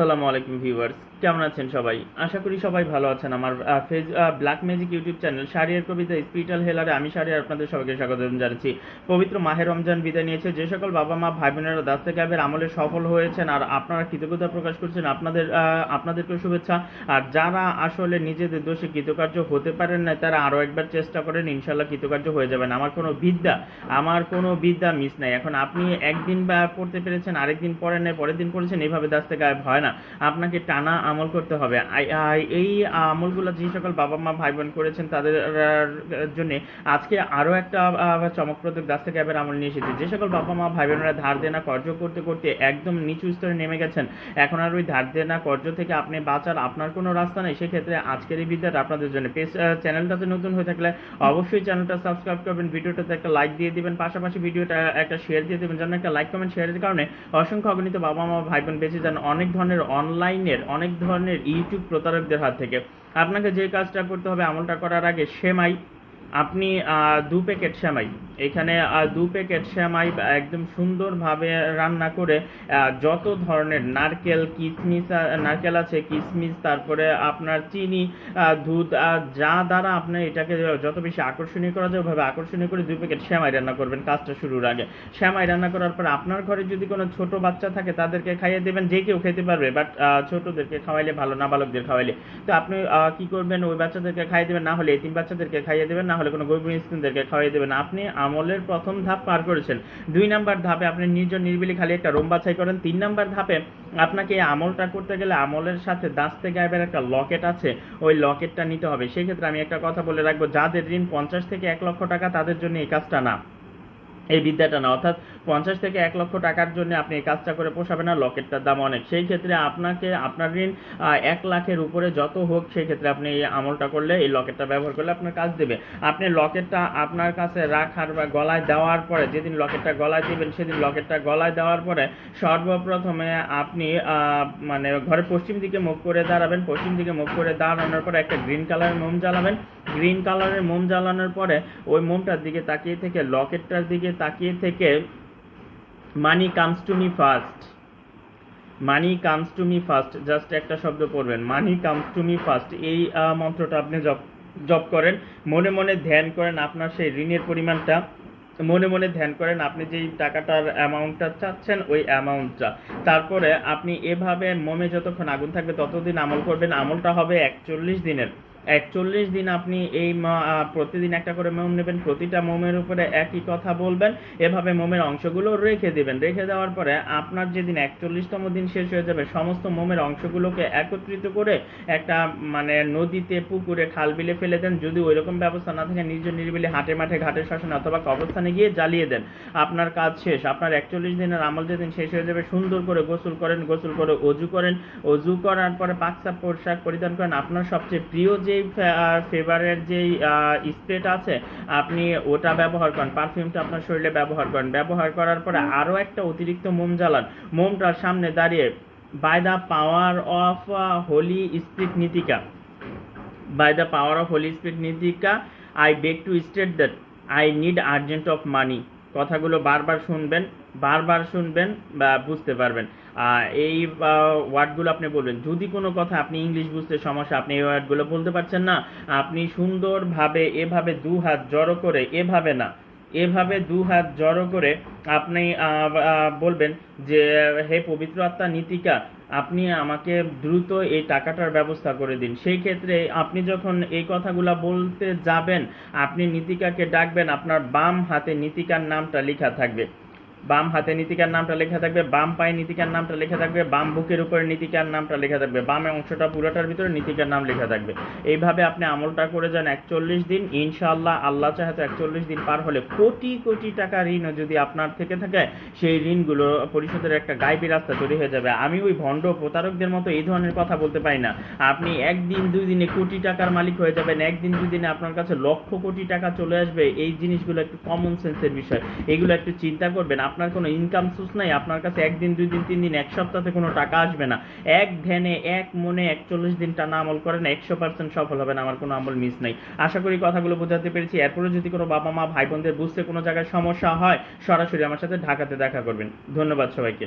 আসসালামু আলাইকুম ভিউয়ার্স, কেমন আছেন সবাই? আশা করি সবাই ভালো আছেন। আমার face black magic YouTube channel Shariar Kabita spiritual হেলারে আমি শারিয়ার আপনাদের সবাইকে স্বাগত জানাচ্ছি। পবিত্র মাহের রমজান বিদায় নিয়েছে। যে সকল বাবা মা, ভাই বোনেরা দাস্তে ক্যাবের আমলে সফল হয়েছেন আর আপনারা কৃতজ্ঞতা প্রকাশ করছেন আপনাদের আপনাদেরকে শুভেচ্ছা। আর যারা আসলে নিজেদের দোষে কৃতকার্য হতে পারেন না তারা আরও একবার চেষ্টা করেন ইনশাল্লাহ কৃতকার্য হয়ে যাবেন। আমার কোনো বিদ্যা, আমার কোনো বিদ্যা মিস নাই। এখন আপনি একদিন বা পড়তে পেরেছেন, আরেকদিন পড়েন নাই, পরের দিন পড়েছেন, এইভাবে দাস্তে গায়েব হয় না। আপনাকে টানা আমল করতে হবে। এই আমলগুলো যে সকল বাবা মা ভাই বোন করেছেন, তাদের জন্য আজকে আরও একটা চমকপ্রদ দাস্তে গায়েবের আমল নিয়ে এসেছি। যে সকল বাবা মা ভাই বোনেরা ধার দেনা কর্য করতে করতে একদম নিচু স্তরে নেমে গেছেন। এখন আর ওই ধার দেনা কর্য থেকে আপনি বাঁচার আপনার কোনো রাস্তা নেই। সেক্ষেত্রে আজকের এই বিদ্যাটা আপনাদের জন্য। চ্যানেলটাতে নতুন হয়ে থাকলে অবশ্যই চ্যানেলটা সাবস্ক্রাইব করবেন, ভিডিওটাতে একটা লাইক দিয়ে দিবেন, পাশাপাশি ভিডিওটা একটা শেয়ার দিয়ে দেবেন, যেন একটা লাইক কমেন্ট শেয়ারের কারণে অসংখ্য অগণিত বাবা মা ভাই বোন বেঁচে যান। অনেক ধরনের অনলাইনের, অনেক ধরনের ইউটিউব প্রতারকদের হাত থেকে। আপনাকে যে কাজটা করতে হবে, আমলটা করার আগে সেমাই আপনি দু প্যাকেট সেমাই। এখানে দু প্যাকেট সেমাই একদম সুন্দরভাবে রান্না করে যত ধরনের নারকেল কিশমিশ নারকেল আছে কিশমিশ তারপরে আপনার চিনি দুধ যা দ্বারা আপনার এটাকে যত বেশি আকর্ষণীয় করা যায়, ওভাবে আকর্ষণীয় করে দুই প্যাকেট সেমাই রান্না করবেন কাজটা শুরুর আগে। সেমাই রান্না করার পর আপনার ঘরে যদি কোনো ছোট বাচ্চা থাকে, তাদেরকে খাইয়ে দেবেন, যে কেউ খেতে পারবে, বাট ছোটদেরকে খাওয়াইলে ভালো, নাবালকদের খাওয়াইলে। তো আপনি কি করবেন, ওই বাচ্চাদেরকে খাইয়ে দেবেন, না হলে এতিম বাচ্চাদেরকে খাইয়ে দেবেন, না হলে কোনো গরিব মিসকিনদেরকে খাওয়াই দেবেন। আপনি আমলের প্রথম ধাপ পার করেছেন। দুই নাম্বার ধাপে আপনি নির্জন নির্বিলি খালি একটা রোম বাছাই করেন। তিন নাম্বার ধাপে আপনাকে এই আমলটা করতে গেলে আমলের সাথে দাস্তে গায়েবের একটা লকেট আছে। ওই লকেটটা নিতে হবে। সেক্ষেত্রে আমি একটা কথা বলে রাখব, যাদের ঋণ পঞ্চাশ থেকে এক লক্ষ টাকা, তাদের জন্য এই কাজটা না। এই বিদ্যাটা না। অর্থাৎ পঞ্চাশ থেকে এক লক্ষ টাকার জন্য আপনি এই কাজটা করে পোষাবেন না লকেটটার দাম অনেক। সেই ক্ষেত্রে আপনাকে, আপনার ঋণ এক লাখের উপরে যত হোক, সেই ক্ষেত্রে আপনি এই আমলটা করলে এই লকেটটা ব্যবহার করলে আপনার কাজ দেবে। আপনি লকেটটা আপনার কাছে রাখার বা গলায় দেওয়ার পরে, যেদিন লকেটটা গলায় দিবেন, সেদিন লকেটটা গলায় দেওয়ার পরে সর্বপ্রথমে আপনি মানে ঘরের পশ্চিম দিকে মুখ করে দাঁড়াবেন। পশ্চিম দিকে মুখ করে দাঁড়ানোর পরে একটা গ্রিন কালারের মোম জ্বালাবেন। গ্রিন কালারের মোম জ্বালানোর পরে ওই মোমটার দিকে তাকিয়ে থেকে, লকেটটার দিকে তাকিয়ে থেকে money comes to me first money comes to me first just একটা শব্দ পড়বেন। Money comes to me first এই মন্ত্রটা আপনি জপ জপ করেন। মনে মনে ধ্যান করেন আপনার সেই ঋণের পরিমাণটা। মনে মনে ধ্যান করেন আপনি যেই টাকাটার অ্যামাউন্টটা চাচ্ছেন, ওই অ্যামাউন্টটা তারপরে আপনি এভাবে মমে যতক্ষণ আগুন থাকবে, ততদিন আমল করবেন। আমলটা হবে একচল্লিশ দিনের। একচল্লিশ দিন আপনি এই প্রতিদিন একটা করে মোম নেবেন, প্রতিটা মোমের উপরে একই কথা বলবেন, এভাবে মোমের অংশগুলো রেখে দেবেন। রেখে দেওয়ার পরে আপনার যেদিন একচল্লিশতম দিন শেষ হয়ে যাবে, সমস্ত মোমের অংশগুলোকে একত্রিত করে একটা মানে নদীতে, পুকুরে, খাল বিলে ফেলে দেন। যদি ওইরকম ব্যবস্থা না থাকে, নিজ নিরিবিলি হাটে মাঠে ঘাটে শ্মশানে অথবা কবরস্থানে গিয়ে জ্বালিয়ে দেন। আপনার কাজ শেষ। আপনার একচল্লিশ দিনের আমল যেদিন শেষ হয়ে যাবে, সুন্দর করে গোসল করেন, গোসল করে অজু করেন। অজু করার পরে পাকসা পোশাক পরিধান করেন। আপনার সবচেয়ে প্রিয় যেই ফেভারের যেই স্প্রেটা আছে আপনি ওটা ব্যবহার করেন। পারফিউমটা আপনার শরীরে ব্যবহার করেন। ব্যবহার করার পরে আরও একটা অতিরিক্ত মোম জ্বালান। মোমটার সামনে দাঁড়িয়ে by the power of holy spirit Nitika. By the power of holy Spirit Nitika, I beg to state that I need urgent of money কথাগুলো বারবার শুনবেন বারবার শুনবেন বা বুঝতে পারবেন। এই ওয়ার্ডগুলো আপনি বলবেন। যদি কোনো কথা আপনি ইংলিশ বুঝতে সমস্যা, আপনি এই ওয়ার্ডগুলো বলতে পারছেন না, আপনি সুন্দরভাবে এভাবে দু হাত জড়ো করে, এভাবে না, এভাবে দু হাত জড়ো করে আপনি বলবেন যে, হে পবিত্র আত্মা, নীতিকা, আপনি আমাকে দ্রুত এই টাকাটার ব্যবস্থা করে দিন। সেই ক্ষেত্রে আপনি যখন এই কথাগুলা বলতে যাবেন, আপনি নীতিকাকে ডাকবেন, আপনার বাম হাতে নীতিকার নামটা লেখা থাকবে। বাম হাতে নীতিকার নামটা লেখা থাকবে, বাম পায়ে নীতিকার নামটা লেখা থাকবে, বাম বুকের উপরে নীতিকার নামটা লেখা থাকবে, বাম অংশটা পুরোটার ভিতরে নীতিকার নাম লেখা থাকবে। এইভাবে আপনি আমলটা করে যান একচল্লিশ দিন, ইনশাআল্লাহ আল্লাহ চাহে তো একচল্লিশ দিন পার হলে কোটি কোটি টাকা ঋণও যদি আপনার থেকে থাকে, সেই ঋণগুলো পরিশোধের একটা গাইবি রাস্তা তৈরি হয়ে যাবে। আমি ওই ভণ্ড প্রতারকদের মতো এই ধরনের কথা বলতে পারি না। আপনি একদিন দুই দিনে কোটি টাকার মালিক হয়ে যাবেন, একদিন দুই দিনে আপনার কাছে লক্ষ কোটি টাকা চলে আসবে। এই জিনিসগুলো একটু কমন সেন্সের বিষয়। এগুলো একটু চিন্তা করবেন। আপনার কোনো ইনকাম সোর্স নাই, আপনার কাছে একদিন দুই দিন তিন দিন এক সপ্তাহে কোনো টাকা আসবে না। এক ধ্যানে, এক মনে একচল্লিশ দিন টানা আমল করেন, একশো পার্সেন্ট সফল হবেন, আমার কোনো আমল মিস নাই। আশা করি কথাগুলো বোঝাতে পেরেছি। এরপরে যদি কোনো বাবা মা ভাই বোনদের বুঝতে কোনো জায়গায় সমস্যা হয়, সরাসরি আমার সাথে ঢাকাতে দেখা করবেন। ধন্যবাদ সবাইকে।